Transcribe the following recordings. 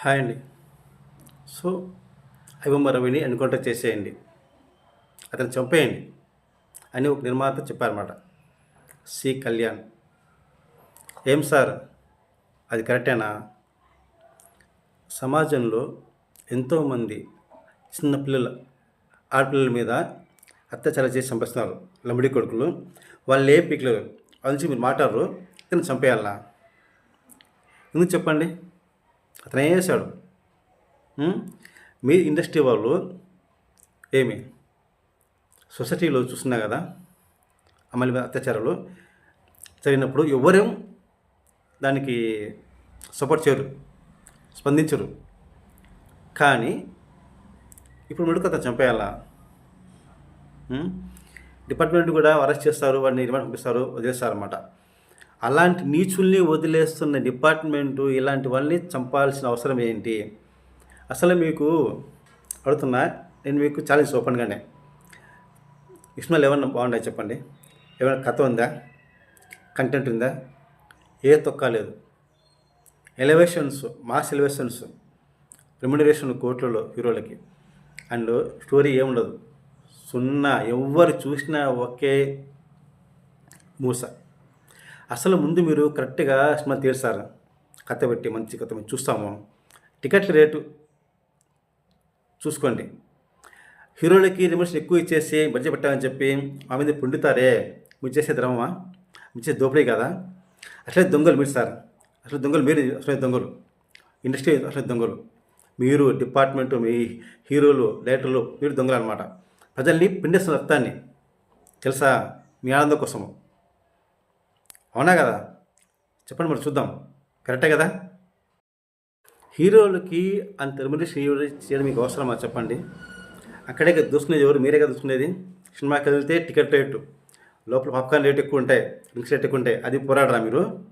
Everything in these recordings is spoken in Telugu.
హాయ్ అండి. సో ఐబొమ్మ రవిని ఎన్కౌంటర్ చేసేయండి. అతను చంపేయండి అని ఒక నిర్మాత చెప్పారన్నమాట. సి కళ్యాణ్. ఏం సార్? అది కరెక్టేనా? సమాజంలో ఎంతోమంది చిన్నపిల్లల ఆడపిల్లల మీద అత్యాచారం చేసి చంపేస్తున్నారు లంబడి కొడుకులు. వాళ్ళు ఏ పిక్కలు వాళ్ళ నుంచి మీరు మాట్లాడరు ఇతను చంపేయాలా ఎందుకు చెప్పండి? అతను ఏం చేశాడు? మీ ఇండస్ట్రీ వాళ్ళు ఏమి? సొసైటీలో చూస్తున్నా కదా అమలు మీద అత్యాచారాలు జరిగినప్పుడు ఎవరేం దానికి సపోర్ట్ చేయరు స్పందించరు. కానీ ఇప్పుడు మెడుకు అతను చంపేయాలా? డిపార్ట్మెంట్ కూడా అరెస్ట్ చేస్తారు వాడిని రిమాండ్ పంపిస్తారు వదిలేస్తారు అనమాట అలాంటి నీచుల్ని వదిలేస్తున్న డిపార్ట్మెంటు ఇలాంటి వాళ్ళని చంపాల్సిన అవసరం ఏంటి? అసలు మీకు అడుగుతున్నా నేను మీకు ఛాలెంజ్ ఓపెన్గానే. ఇస్మాయిల్ ఏమన్నా బాగున్నాయి చెప్పండి? ఏమైనా కథ ఉందా? కంటెంట్ ఉందా? ఏ తొక్క లేదు. ఎలివేషన్స్ మాస్ ఎలివేషన్స్ రెమ్యునరేషన్ కోట్లలో హీరోలకి. అండ్ స్టోరీ ఏముండదు. సున్నా ఎవరు చూసినా ఒకే మూస. అసలు ముందు మీరు కరెక్ట్గా సినిమా తీర్చారు కథ పెట్టి మంచి కథ మేము చూస్తాము. టికెట్ల రేటు చూసుకోండి. హీరోలకి రిమోషన్ ఎక్కువ ఇచ్చేసి బడ్జెట్ పెట్టామని చెప్పి మా మీద పుండుతారే. మీరు చేసే ద్రవమా మీరు చేసే దోపిడీ కదా? అసలే దొంగలు మీరు సార్. అసలు దొంగలు మీరు అసలే దొంగలు. ఇండస్ట్రీ అసలు దొంగలు. మీరు డిపార్ట్మెంటు మీ హీరోలు డైరెక్టర్లు మీరు దొంగలు అనమాట ప్రజల్ని పిండేస్తున్న రక్తాన్ని. తెలుసా? మీ ఆనందం కోసము. అవునా కదా? చెప్పండి మరి చూద్దాం. కరెక్టే కదా? హీరోలకి అంత రెమ్యునరేషన్ చేయడం మీకు అవసరమా చెప్పండి? అక్కడే కదా దూసుకునేది ఎవరు? మీరే కదా దూసుకునేది? సినిమాకి వెళ్తే టికెట్ రేటు. లోపల పాప్కార్న్ రేట్ ఎక్కువ ఉంటాయి డ్రింక్స్ రేట్ ఎక్కువ ఉంటాయి అది పోరాడరా మీరు?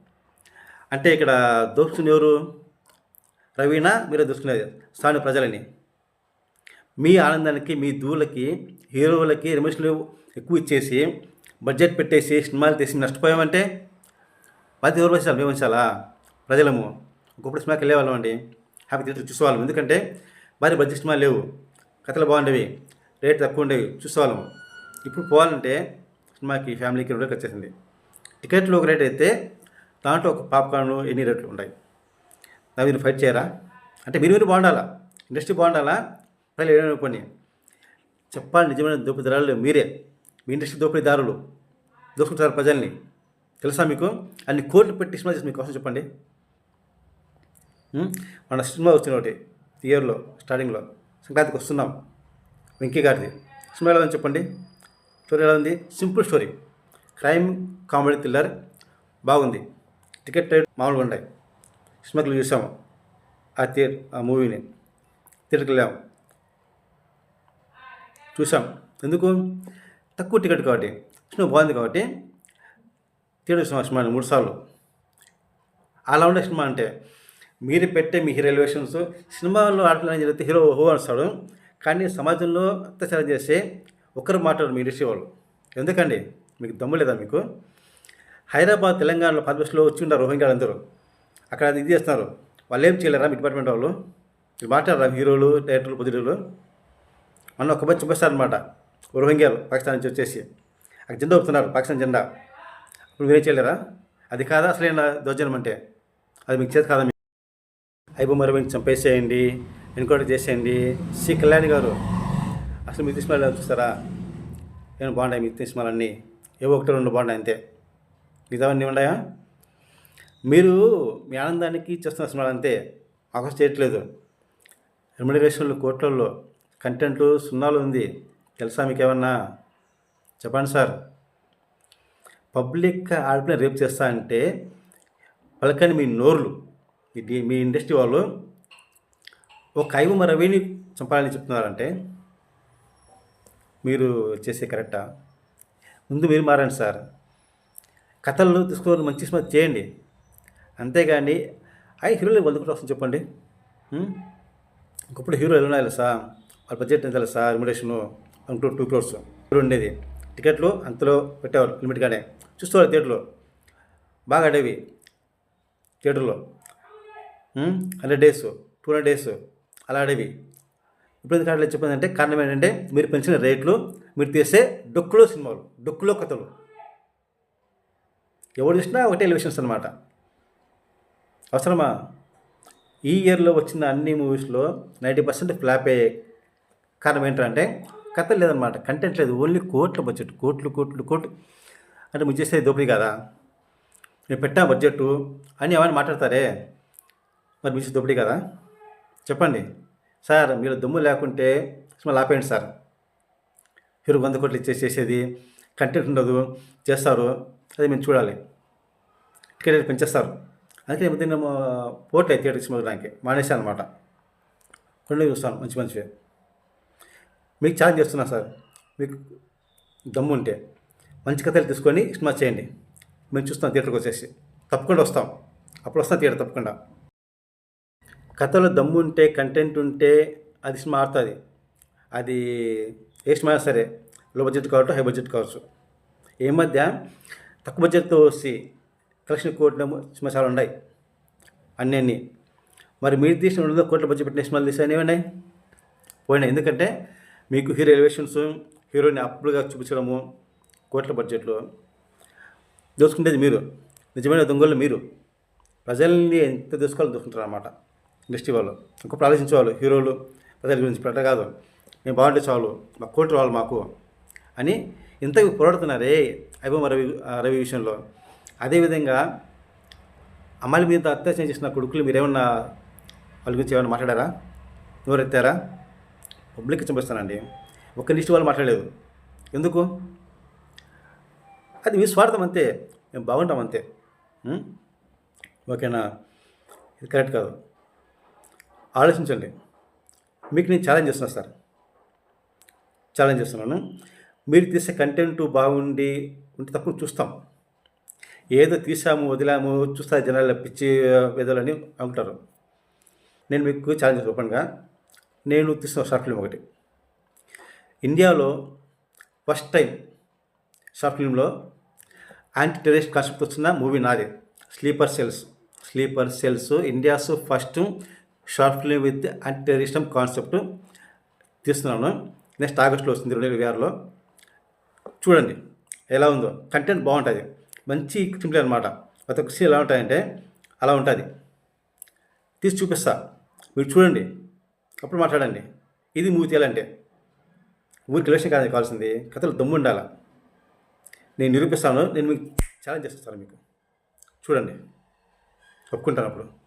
అంటే ఇక్కడ దోచుకునే ఎవరు? రవీనా మీరే దూసుకునేది. స్థానిక ప్రజలని. మీ ఆనందానికి మీ దూలకి హీరోలకి రెమ్యునరేషన్లు ఎక్కువ ఇచ్చేసి బడ్జెట్ పెట్టేసి సినిమాలు తీసి నష్టపోయామంటే పది ఎవరు వహించాలి మేము వచ్చాలా? ప్రజలము. ఒకప్పుడు సినిమాకి వెళ్ళేవాళ్ళం అండి. హ్యాపీ థియేటర్ చూసేవాళ్ళం. ఎందుకంటే భారీ బడ్జెట్ సినిమాలు లేవు. కథలు బాగుండేవి. రేట్ తక్కువ ఉండేవి. చూసేవాళ్ళము ఇప్పుడు పోవాలంటే సినిమాకి ఫ్యామిలీకి రెండు రేట్లు వచ్చేసింది. టికెట్లు ఒక రేట్ అయితే దాంట్లో ఒక పాప్కార్న్ ఎన్ని రేట్లు ఉంటాయి? దాని మీరు ఫైట్ చేయరా? అంటే మీరు మీరు బాగుండాలా? ఇండస్ట్రీ బాగుండాలా? ప్రజలు ఏమైనా పని చెప్పాలి నిజమైన దోపిడీదారులు మీరే. మీ ఇండస్ట్రీ దోపిడీదారులు. దోసుకుంటారు ప్రజల్ని. తెలుసా మీకు? అన్ని కోట్లు పెట్టి సినిమా చేసి మీకు కోసం చెప్పండి. మన సినిమా వచ్చిన ఒకటి ఇయర్లో స్టార్టింగ్లో సంక్రాంతికి వస్తున్నాం. వెంకీ గారిది. సినిమా ఎలా ఉంది చెప్పండి? స్టోరీ ఎలా ఉంది? Simple story. Crime comedy thriller. బాగుంది. టికెట్ రేట్ మామూలుగా ఉంటాయి సినిమాకి చూసాము. ఆ థియేటర్ ఆ మూవీని. థియేటర్కి వెళ్ళాము చూసాం. ఎందుకు? తక్కువ టికెట్ కాబట్టి. సినిమా బాగుంది కాబట్టి థియేటర్ చూసాం మూడు సార్లు. అలా ఉండే సినిమా అంటే మీరు పెట్టే మీ హీరో ఎలివేషన్స్ సినిమాలో ఆడపిల్లని జరిగితే హీరో హో అనిస్తాడు కానీ సమాజంలో అత్యాచారం చేస్తే ఒకరు మాట్లాడు మీ ఇండస్ట్రీ వాళ్ళు. ఎందుకండి? మీకు దమ్ము లేదా మీకు? హైదరాబాద్ తెలంగాణలో పద్మశ్రీలో వచ్చి ఉంటారు రోహింగ్యాలు అందరూ. అక్కడ అది ఇది చేస్తున్నారు. వాళ్ళు ఏం చేయలేరా మీ డిపార్ట్మెంట్ వాళ్ళు? మీరు మాట్లాడరా హీరోలు డైరెక్టర్లు పొద్దులు మొన్న ఒక మంచి చూపిస్తారనమాట రోహింగ్యాలు పాకిస్తాన్ నుంచి వచ్చేసి. అక్కడ జెండా చెప్తున్నారు పాకిస్తాన్ జెండా. ఇప్పుడు మీరేం చేయలేరా అది కాదా? అసలైన దౌర్జన్యం అంటే. అది మీకు చేతి కాదా మీకు? అయిపో మరి మీకు చంపేసేయండి ఎన్కౌంటర్ చేసేయండి. సి కళ్యాణ్ గారు అసలు మీ సినిమాలు చూస్తారా? ఏమైనా బాగున్నాయి మీకు తీసుకున్నాలన్నీ ఏవో ఒకటి రెండు బాగున్నాయి అంతే. మిగతావన్నీ ఉన్నాయా? మీరు మీ ఆనందానికి చేస్తున్న సినిమాలు అంతే. మాకు చేయట్లేదు. రెమ్యునరేషన్లు కోట్లలో కంటెంట్లు సున్నాలు ఉంది. తెలుసా మీకు ఏమన్నా? చెప్పండి సార్. పబ్లిక్ ఆడపిల్ల రేపు చేస్తా అంటే పలకని మీ నోర్లు. మీ ఇండస్ట్రీ వాళ్ళు ఒక ఐవ రవిని చంపాలని చెప్తున్నారంటే మీరు చేసే కరెక్టా? ముందు మీరు మారండి సార్. కథలు తీసుకొని మంచి సినిమా చేయండి. అంతేగాని ఐ హీరోలు వంద వస్తుంది చెప్పండి. ఒకప్పుడు హీరో ఎలా ఉన్నాయి సార్? వాళ్ళ బడ్జెట్ ఎంత తెలుసా remuneration one two two crores. Hero ఉండేది. టికెట్లు అంతలో పెట్టేవారు లిమిట్గానే. చూసుకోవాలి థియేటర్లో. బాగా ఆడేవి థియేటర్లో. Hundred days two hundred days అలా ఆడేవి ఇప్పుడు ఎందుకు ఆడలేదు చెప్పిందంటే కారణం ఏంటంటే మీరు పెంచిన రేట్లు మీరు తీసే డొక్కులో సినిమాలు డొక్కులో కథలు. ఎవరు చూసినా ఒకటే ఎలివేషన్స్ అనమాట అవసరమా? ఈ ఇయర్లో వచ్చిన అన్ని మూవీస్లో నైంటీ పర్సెంట్ ఫ్లాప్ అయ్యే కారణం ఏంటంటే కథ లేదనమాట కంటెంట్ లేదు. ఓన్లీ కోట్ల బడ్జెట్ కోట్లు కోట్లు కోట్లు. అంటే మీరు దోపిడీ కదా? నేను పెట్టా బడ్జెట్టు అని ఏమైనా మాట్లాడతారే? మరి మీరు చేసే దోపిడీ కదా? చెప్పండి. సార్ మీరు దుమ్ము లేకుంటే సినిమా ఆపేయండి సార్. మీరు వంద కోట్లు ఇచ్చేసి చేసేది కంటెంట్ ఉండదు చేస్తారు అది మేము చూడాలి. టికెట్ పెంచేస్తారు. అందుకే మధ్య నేను పోట్లే థియేటర్ సినిమా చూడడానికి. మానేశాను అనమాట కొన్ని చూస్తాను మంచి మంచివి. మీకు ఛాలెంజ్ చేస్తున్నా సార్. మీకు దమ్ము ఉంటే. మంచి కథలు తీసుకొని సినిమా చేయండి. మేము చూస్తాం థియేటర్కి వచ్చేసి. తప్పకుండా వస్తాం. అప్పుడు వస్తాం థియేటర్ తప్పకుండా. కథలో దమ్ము ఉంటే కంటెంట్ ఉంటే అది సినిమా ఆడుతుంది. అది ఏ సినిమా అయినా సరే లో బడ్జెట్ కావచ్చు హై బడ్జెట్ కావచ్చు. ఈ మధ్య తక్కువ బడ్జెట్తో వచ్చి కలెక్షన్ కోట్ల సినిమా చాలా ఉన్నాయి. అన్నీ అన్నీ. మరి మీరు తీసిన రెండు కోట్ల బడ్జెట్ పెట్టిన సినిమాలు తీసాను ఏమన్నాయి పోయినాయి. ఎందుకంటే మీకు హీరో ఎలివేషన్స్ హీరోని అప్పుడుగా చూపించడము కోట్ల బడ్జెట్లో దోసుకుంటేది మీరు. నిజమైన దొంగలు మీరు. ప్రజల్ని ఎంత దోసుకోవాలో దోసుకుంటారు అన్నమాట ఇండస్ట్రీ వాళ్ళు. ఇంకొకటి ఆలోచించేవాళ్ళు హీరోలు ప్రజల గురించి ఇప్పుడు అట్లా కాదు. మేము బాగుంటే చాలు మా కోటి రావాలి మాకు అని ఇంతకు పోరాడుతున్నారే అభిమ రవి రవి విషయంలో. అదేవిధంగా అమ్మాయిల మీద అత్యాచారం చేసిన కొడుకులు మీరేమన్నా వాళ్ళ గురించి ఏమైనా మాట్లాడారా? నోరెత్తారా? పబ్లిక్ చంపిస్తానండి. ఒక్క లిస్ట్ వాళ్ళు మాట్లాడలేదు. ఎందుకు? అది మీ స్వార్థం అంతే. మేము బాగుంటాం అంతే. ఓకేనా? ఇది కరెక్ట్ కాదు. ఆలోచించండి. మీకు నేను ఛాలెంజ్ చేస్తున్నా సార్. ఛాలెంజ్ చేస్తున్నాను. మీరు తీసే కంటెంట్ బాగుండి ఉంటే తప్పకుండా చూస్తాం. ఏదో తీసాము వదిలాము చూస్తారు జనాలు పిచ్చి వేదాలని అనుకుంటారు. నేను మీకు ఛాలెంజ్ ఓపెన్గా. నేను తీసిన షార్ట్ ఫిల్మ్ ఒకటి. ఇండియాలో ఫస్ట్ టైం షార్ట్ ఫిల్మ్లో యాంటీ టెర్రరిస్ట్ కాన్సెప్ట్ వచ్చిన మూవీ నాది. Sleeper cells sleeper cells India's first short film with anti terrorism concept తీస్తున్నాను. నెక్స్ట్ ఆగస్ట్లో వస్తుంది రెండు వేల ఇరవై ఆరులో. చూడండి ఎలా ఉందో. కంటెంట్ బాగుంటుంది. మంచి సింపుల్ అనమాట ప్రతి ఒక్క ఎలా ఉంటాయంటే అలా ఉంటుంది. తీసి చూపిస్తా. మీరు చూడండి. అప్పుడు మాట్లాడండి. ఇది మూవీ తీయాలంటే. ఊరికి ఎలక్షన్ కాదు కావాల్సింది. కథలు దమ్ముండాలా నేను నిరూపిస్తాను నేను మీకు ఛాలెంజ్ చేస్తాను మీకు. చూడండి. ఒప్పుకుంటాను అప్పుడు?